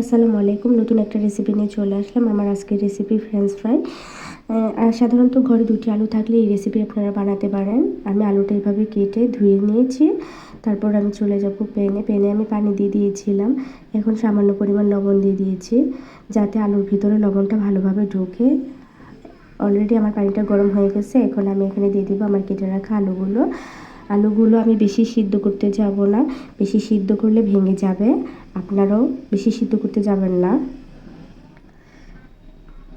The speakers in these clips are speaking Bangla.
আসসালামু আলাইকুম। নতুন একটা রেসিপি নিয়ে চলে আসলাম, আমার আজকের রেসিপি ফ্রেঞ্চ ফ্রাই সাধারণত ঘরে দুটি আলু থাকলে এই রেসিপি আপনারা বানাতে পারেন। আমি আলুটা এইভাবে কেটে ধুয়ে নিয়েছি। তারপর আমি চলে যাব প্যানে। প্যানে আমি পানি দিয়ে দিয়েছিলাম। এখন সামান্য পরিমাণ লবণ দিয়ে দিয়েছি, যাতে আলুর ভিতরে লবণটা ভালোভাবে ঢোকে। অলরেডি আমার পানিটা গরম হয়ে গেছে। এখন আমি এখানে দিয়ে দিব আমার কেটে রাখা আলুগুলো। আলুগুলো আমি বেশি সিদ্ধ করতে যাব না। বেশি সিদ্ধ করলে ভেঙে যাবে। আপনারাও বেশি সিদ্ধ করতে যাবেন না।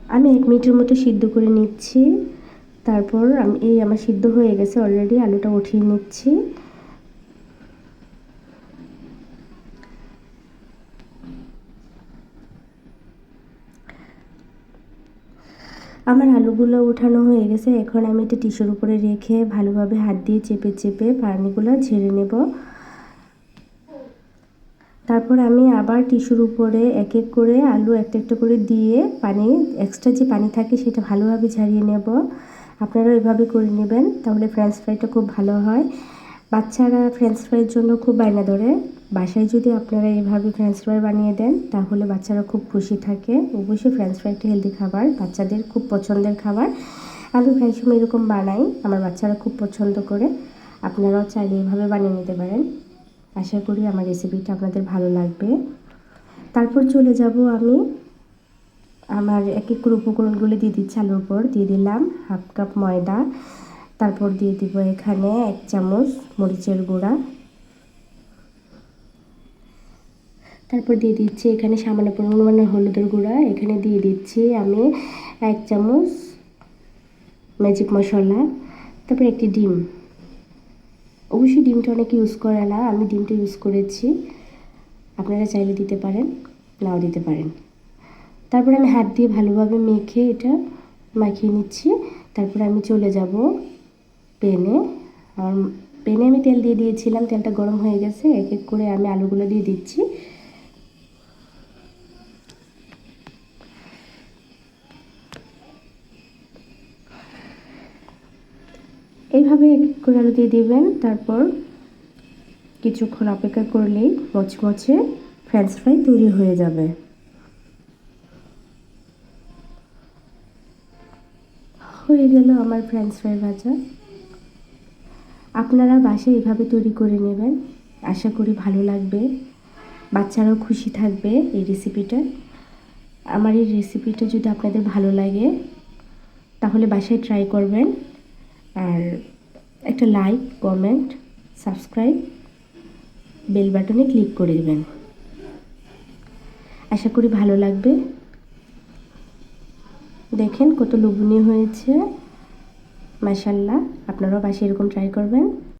আমি এক মিনিটের মতো সিদ্ধ করে নিচ্ছি। তারপর আমি এই আমার সিদ্ধ হয়ে গেছে অলরেডি আলুটা উঠিয়ে নিচ্ছি। আমার আলুগুলো উঠানো হয়ে গেছে। এখন আমি এটা টিস্যুর উপরে রেখে ভালোভাবে হাত দিয়ে চেপে চেপে পানিগুলো ঝেড়ে নেব। তারপর আমি আবার টিস্যুর উপরে এক এক করে আলু একটা একটা করে দিয়ে পানি এক্সট্রা যে পানি থাকে সেটা ভালোভাবে ঝারিয়ে নেব। আপনারা এভাবে করে নেবেন, তাহলে ফ্রেঞ্চ ফ্রাইটা খুব ভালো হয়। বাচ্চারা ফ্রেঞ্চ ফ্রাইয়ের জন্য খুব বায়না ধরে। বাসায় যদি আপনারা এইভাবে ফ্রেঞ্চ ফ্রাই বানিয়ে দেন, তাহলে বাচ্চারা খুব খুশি থাকে। অবশ্যই ফ্রেঞ্চ ফ্রাইটা হেলদি খাবার, বাচ্চাদের খুব পছন্দের খাবার। আমি প্রায় সময় এরকম বানাই, আমার বাচ্চারা খুব পছন্দ করে। আপনারাও চাইলে এইভাবে বানিয়ে নিতে পারেন। আশা করি আমার রেসিপিটা আপনাদের ভালো লাগবে। তারপর চলে যাব আমি। আমার এক এক করে উপকরণগুলো দিয়ে দিচ্ছি আলুর উপর। দিয়ে দিলাম হাফ কাপ ময়দা। তারপর দিয়ে দিব এখানে এক চামচ মরিচের গুঁড়া। তারপর দিয়ে দিচ্ছি এখানে সামান্য পরিমাণে হলুদের গুঁড়া। এখানে দিয়ে দিচ্ছি আমি এক চামচ ম্যাজিক মশলা, তারপর একটি ডিম। অবশ্যই ডিমটা অনেকে ইউজ করে না, আমি ডিমটা ইউজ করেছি। আপনারা চাইলে দিতে পারেন, নাও দিতে পারেন। তারপর আমি হাত দিয়ে ভালোভাবে মেখে এটা মাখিয়ে নিচ্ছি। তারপরে আমি চলে যাব পেনে, আর পেনে আমি তেল দিয়ে দিয়েছিলাম, তেলটা গরম হয়ে গেছে, এক এক করে আমি আলুগুলো দিয়ে দিচ্ছি। এইভাবে এক এক করে আলু দিয়ে দেবেন, তারপর কিছুক্ষণ অপেক্ষা করলেই মচমচে ফ্রেঞ্চ ফ্রাই তৈরি হয়ে যাবে। হয়ে গেল আমার ফ্রেঞ্চ ফ্রাই ভাজা। আপনারা বাসায় এভাবে তৈরি করে নেবেন। আশা করি ভালো লাগবে। বাচ্চারাও খুশি থাকবে এই রেসিপিটা আমার এই রেসিপিটা যদি আপনাদের ভালো লাগে, তাহলে বাসায় ট্রাই করবেন। আর একটা লাইক কমেন্ট সাবস্ক্রাইব বেল বাটনে ক্লিক করে দেবেন। আশা করি ভালো লাগবে। দেখেন কত লোভনীয় হয়েছে। মাসাল্লাহ আপনারাও বাসে এরকম ট্রাই করবেন।